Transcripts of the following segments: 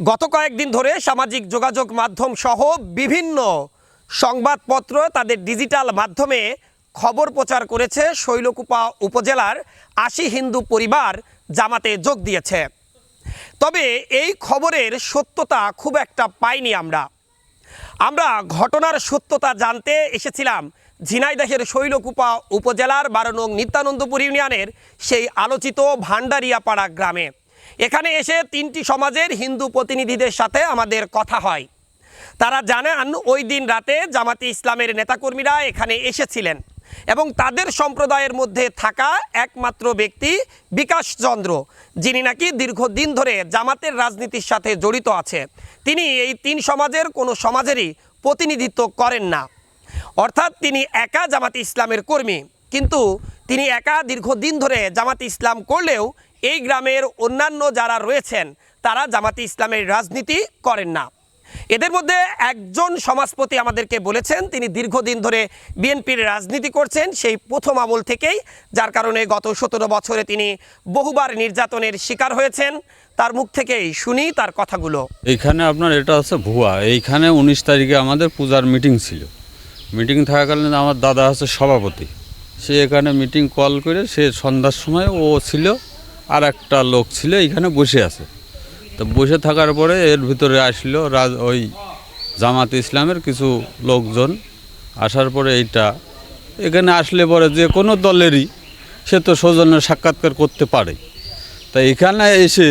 গত কয়েকদিন ধরে সামাজিক যোগাযোগ মাধ্যম সহ বিভিন্ন সংবাদপত্র তাদের ডিজিটাল মাধ্যমে খবর প্রচার করেছে শৈলকুপা উপজেলার আশি হিন্দু পরিবার জামাতে যোগ দিয়েছে। তবে এই খবরের সত্যতা খুব একটা পাইনি আমরা। আমরা ঘটনার সত্যতা জানতে এসেছিলাম ঝিনাইদহের শৈলকুপা উপজেলার বারো নিত্যানন্দপুর ইউনিয়নের সেই আলোচিত ভান্ডারিয়াপাড়া গ্রামে। এখানে এসে তিনটি সমাজের হিন্দু প্রতিনিধিদের সাথে আমাদের কথা হয়। তারা জানান, ওই দিন রাতে জামাতি ইসলামের নেতাকর্মীরা এখানে এসেছিলেন এবং তাদের সম্প্রদায়ের মধ্যে থাকা একমাত্র ব্যক্তি বিকাশ চন্দ্র, যিনি নাকি দীর্ঘদিন ধরে জামাতের রাজনীতির সাথে জড়িত আছে। তিনি এই তিন সমাজের কোনো সমাজেরই প্রতিনিধিত্ব করেন না। অর্থাৎ তিনি একা জামাতি ইসলামের কর্মী, কিন্তু তিনি একা দীর্ঘদিন ধরে জামাতি ইসলাম করলেও এই গ্রামের অন্যান্য যারা রয়েছেন, তারা জামাতি ইসলামের রাজনীতি করেন না। এদের মধ্যে একজন সমাজপতি আমাদেরকে বলেছেন, তিনি দীর্ঘদিন ধরে বিএনপির রাজনীতি করছেন, সেই প্রথম আমল থেকেই, যার কারণে গত সতেরো বছরে তিনি বহুবার নির্যাতনের শিকার হয়েছেন। তার মুখ থেকেই শুনি তার কথাগুলো। এইখানে আপনার এটা হচ্ছে ভুয়া। এইখানে উনিশ তারিখে আমাদের পূজার মিটিং ছিল। মিটিং থাকাকালীন আমার দাদা হচ্ছে সভাপতি। সে এখানে মিটিং কল করে সে সন্ধ্যার সময় ও ছিল আর একটা লোক ছিল এইখানে বসে আছে। তো বসে থাকার পরে এর ভিতরে আসলো রাজ, ওই জামাত ইসলামের কিছু লোকজন। আসার পরে এইটা, এখানে আসলে পরে যে কোনো দলেরই সে তো সৌজন্যের সাক্ষাৎকার করতে পারে। তা এখানে এসে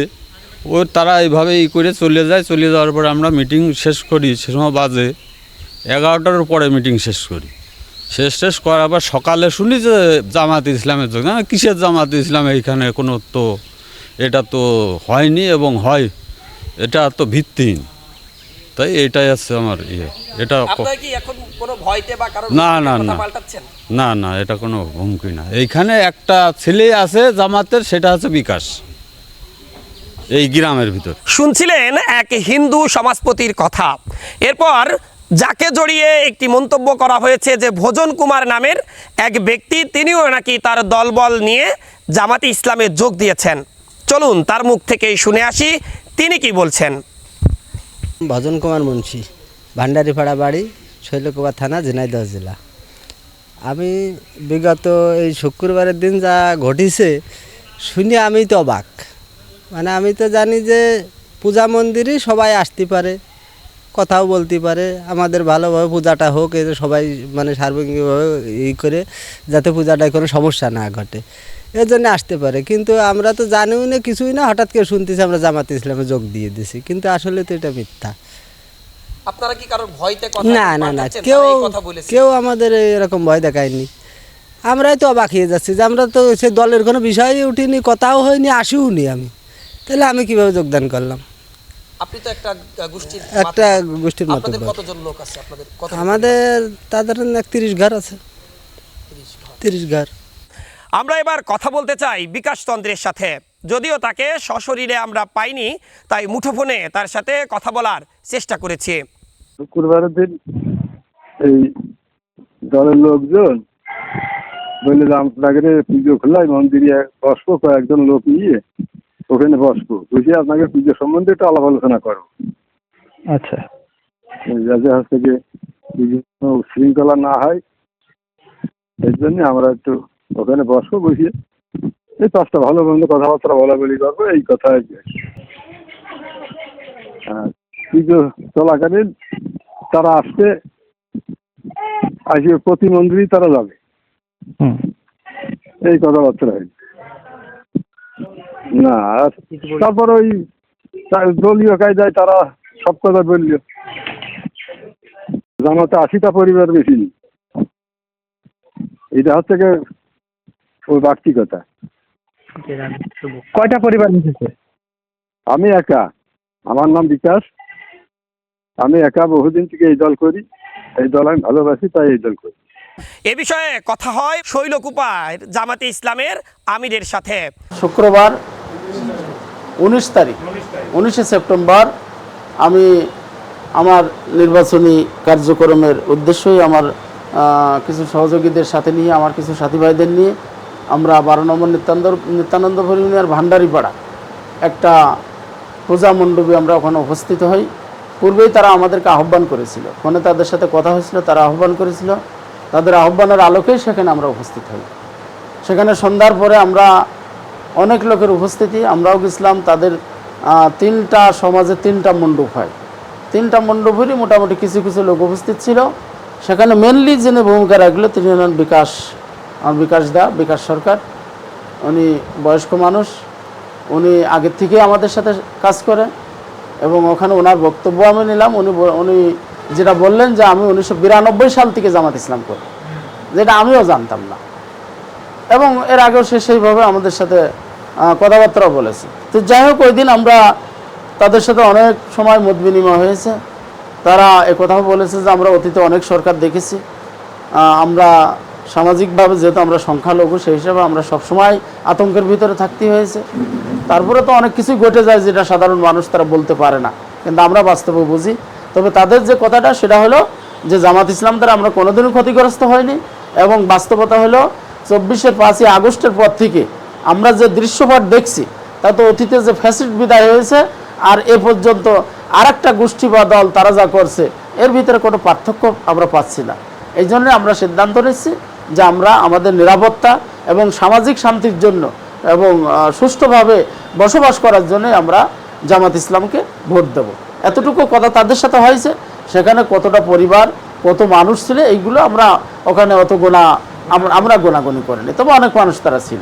ও তারা এইভাবে ই করে চলে যায়। চলে যাওয়ার পরে আমরা মিটিং শেষ করি, সে সময় বাজে এগারোটার পরে মিটিং শেষ করি। শেষ শেষ করার পর সকালে শুনি যে জামাত ইসলামের যোগ না কিসের জামাত ইসলাম এইখানে কোনো তো এটা তো হয়নি এবং হয় এটা তো ভিত্তিহীন। তাই এটাই আছে আমার ইয়ে এটা ক- কি এখন কোনো ভয়তে বা কারণ না, না, না। না না এটা কোনো হুমকি না। এইখানে একটা ছেলে আছে জামাতের সেটা হচ্ছে বিকাশ। এই গ্রামের ভিতর। শুনছিলেন এক হিন্দু সমাজপতির কথা। এরপর যাকে জড়িয়ে একটি মন্তব্য করা হয়েছে যে ভোজন কুমার নামের এক ব্যক্তি, তিনিও নাকি তার দলবল নিয়ে জামাতি ইসলামে যোগ দিয়েছেন। চলুন তার মুখ থেকেই শুনে আসি, তিনি কি বলছেন? ভজন কুমার মুন্সি, ভান্ডারিপাড়া বাড়ি শৈলকুমার থানা, ঝিনাইদহ জেলা। আমি বিগত এই শুক্রবারের দিন যা ঘটিছে, শুনে আমি তো অবাক। মানে আমি তো জানি যে পূজা মন্দিরই সবাই আসতে পারে। কথাও বলতে পারে আমাদের ভালোভাবে পূজাটা হোক এই সবাই মানে সার্বিকভাবে ই করে যাতে পূজাটায় কোনো সমস্যা না ঘটে এর জন্য আসতে পারে। কিন্তু আমরা তো জানিও না কিছুই না হঠাৎ করে শুনতেছি আমরা জামাতে ইসলামে যোগ দিয়ে দিছি কিন্তু আসলে তো এটা মিথ্যা। আপনারা কি কারোর ভয়তে না না না কেউ কেউ আমাদের এরকম ভয় দেখায়নি। আমরাই তো অবাক হয়ে যাচ্ছি যে আমরা তো সে দলের কোনো বিষয়ই উঠিনি কথাও হয়নি আসিও নি আমি। তাহলে আমি কীভাবে যোগদান করলাম? আপনি তো একটা গোষ্ঠীর একটা গোষ্ঠীর মতো কতজন লোক আছে? আপনাদের কত আমাদের তাদের তিরিশ ঘর আছে। তিরিশ ঘর। আমরা এবার কথা বলতে চাই বিকাশ চন্দ্রের সাথে। যদিও তাকে সশরীরে আমরা পাইনি তাই মুঠোফোনে তার সাথে কথা বলার চেষ্টা করেছি। শুক্রবারের দিন এই দলের লোকজন বললে যে আপনাকে পুজো খোলায় মন্দিরে বসবো কয়েকজন লোক নিয়ে। ওখানে বসবো। বুঝে আপনাকে পুজো সম্বন্ধে একটু আলাপ আলোচনা করব আচ্ছা। যাতে হচ্ছে যে বিভিন্ন শৃঙ্খলা না হয় এর জন্য আমরা একটু ওখানে বসবো বসিয়ে এই পাঁচটা ভালো মন্দ কথাবার্তা বলা বলি করব এই কথা আর কি। পুজো চলাকালীন তারা আসছে আসবে প্রতি মন্দিরই তারা যাবে। এই কথাবার্তা হয় না আর তারপর ওই দলীয় কায়দায় তারা সব কথা বলল। জামাতে আশিটা পরিবার বেশি। এটা হচ্ছে গিয়ে ওই বাড়তি কথা। কয়টা পরিবার মিশেছে? আমি একা। আমার নাম বিকাশ। আমি একা বহুদিন থেকে এই দল করি। এই দল আমি ভালোবাসি তাই এই দল করি। এ বিষয়ে কথা হয় শৈলকুপার জামাতে ইসলামের আমিরের সাথে। শুক্রবার উনিশ তারিখ, উনিশে সেপ্টেম্বর আমি আমার নির্বাচনী কার্যক্রমের উদ্দেশ্যই আমার কিছু সহযোগীদের সাথে নিয়ে, আমার কিছু সাথী ভাইদের নিয়ে আমরা বারো নম্বর নিত্যানন্দ নিত্যানন্দপুর ইউনিয়ন ভান্ডারিপাড়া একটা পূজা মণ্ডপে আমরা ওখানে উপস্থিত হই। পূর্বেই তারা আমাদেরকে আহ্বান করেছিল। ফোনে তাদের সাথে কথা হয়েছিল, তারা আহ্বান করেছিল। তাদের আহ্বানের আলোকেই সেখানে আমরা উপস্থিত হই। সেখানে সন্ধ্যার পরে আমরা অনেক লোকের উপস্থিতি, আমরাও গেছিলাম, তাদের তিনটা সমাজে তিনটা মণ্ডপ হয়। তিনটা মণ্ডপেরই মোটামুটি কিছু কিছু লোক উপস্থিত ছিল। সেখানে মেনলি যিনি ভূমিকা রাখল, তিনি হলেন বিকাশ বিকাশ দা, বিকাশ সরকার। উনি বয়স্ক মানুষ, উনি আগের থেকেই আমাদের সাথে কাজ করে এবং ওখানে ওনার বক্তব্য আমি নিলাম। উনি উনি যেটা বললেন যে আমি উনিশশো বিরানব্বই সাল থেকে জামাত ইসলাম করি, যেটা আমিও জানতাম না। এবং এর আগেও সে সেইভাবে আমাদের সাথে কথাবার্তাও বলেছে। তো যাই হোক, ওই দিন আমরা তাদের সাথে অনেক সময় মত বিনিময় হয়েছে। তারা কথাও বলেছে যে, আমরা অতীতে অনেক সরকার দেখেছি। আমরা সামাজিকভাবে যেহেতু আমরা সংখ্যালঘু, সেই হিসাবে আমরা সবসময় আতঙ্কের ভিতরে থাকতে হয়েছে। তারপরে তো অনেক কিছুই ঘটে যায় যেটা সাধারণ মানুষ তারা বলতে পারে না। কিন্তু আমরা বাস্তবে বুঝি। তবে তাদের যে কথাটা, সেটা হলো যে, জামাত ইসলাম দ্বারা আমরা কোনোদিনও ক্ষতিগ্রস্ত হয়নি এবং বাস্তবতা হলো চব্বিশের পাঁচই আগস্টের পর থেকে আমরা যে দৃশ্যপট দেখছি, তা তো অতীতে যে ফ্যাসিড বিদায় হয়েছে, আর এ পর্যন্ত আর একটা গোষ্ঠী বা দল তারা যা করছে, এর ভিতরে কোনো পার্থক্য আমরা পাচ্ছি না। এই জন্য আমরা সিদ্ধান্ত নিচ্ছি যে আমরা আমাদের নিরাপত্তা এবং সামাজিক শান্তির জন্য এবং সুষ্ঠুভাবে বসবাস করার জন্য আমরা জামাত ইসলামকে ভোট দেব। এতটুকু কথা তাদের সাথে হয়েছে, সেখানে কতটা পরিবার, কত মানুষ ছিল, এইগুলো আমরা ওখানে অত গোনা আমরা গোনাগুনি করিনি। তবে অনেক মানুষ তারা ছিল।